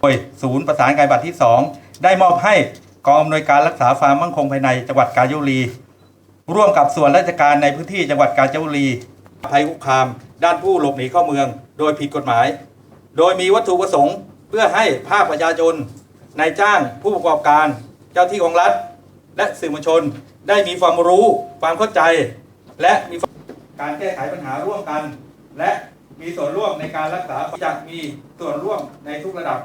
โดยศูนย์ประสานงานบัตรที่ 2 ได้มอบให้กองอำนวยการรักษาความมั่นคงภายในจังหวัดกาญจนบุรี ร่วมกับส่วนราชการในพื้นที่จังหวัดกาญจนบุรีภัยคุกคาม ด้านผู้หลบหนีเข้าเมือง โดยผิดกฎหมาย โดยมีวัตถุประสงค์ เพื่อให้ภาคประชาชนนายจ้างผู้ประกอบการ เจ้าที่ของรัฐ และสื่อมวลชนได้มีความรู้ความเข้าใจ และมีการแก้ไขปัญหาร่วมกัน และมีส่วนร่วมในการรักษาจะมีส่วนร่วมในทุกระดับ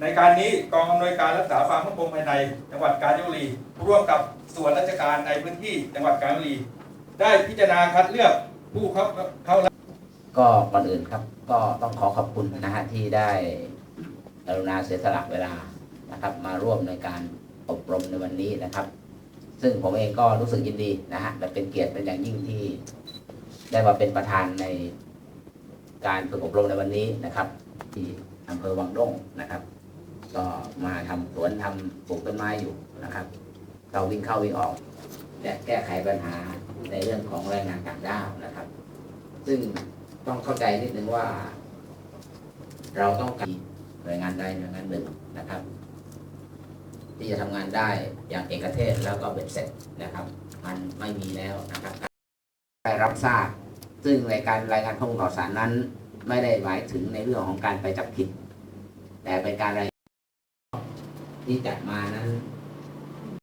ในการนี้กองอำนวยการรักษาความมั่นคงภายใน จังหวัดกาญจนบุรี ร่วมกับส่วนราชการในพื้นที่จังหวัดกาญจนบุรี ได้พิจารณาคัดเลือกผู้เข้าเข้าก็ก่อนอื่นครับ ก็ต้องขอขอบคุณนะฮะที่ได้กรุณาเสียสละเวลานะครับ มาร่วมในการอบรมในวันนี้นะครับ ซึ่งผมเองก็รู้สึกยินดีนะฮะและเป็นเกียรติเป็นอย่างยิ่งที่ ได้มาเป็นประธานในการฝึกอบรมในวันนี้นะครับ ที่อำเภอวังด้งนะครับ ก็มาทำสวนทำปลูกต้นไม้อยู่นะครับ เราวิ่งเข้าวิ่งออกและแก้ไขปัญหาในเรื่องของแรงงานต่างด้าวนะครับ ซึ่งต้องเข้าใจนิดนึงว่า เราต้องการหน่วยงานใดหน่วยงานหนึ่งนะครับ ที่จะทำงานได้อย่างเอกเทศแล้วก็เบ็ดเสร็จนะครับ มันไม่มีแล้วนะครับได้รับทราบซึ่งในการรายงานข้อมูลข่าวสารนั้น ไม่ได้หมายถึงในเรื่องของการไปจับผิด แต่เป็นการราย ที่จัดมานั้น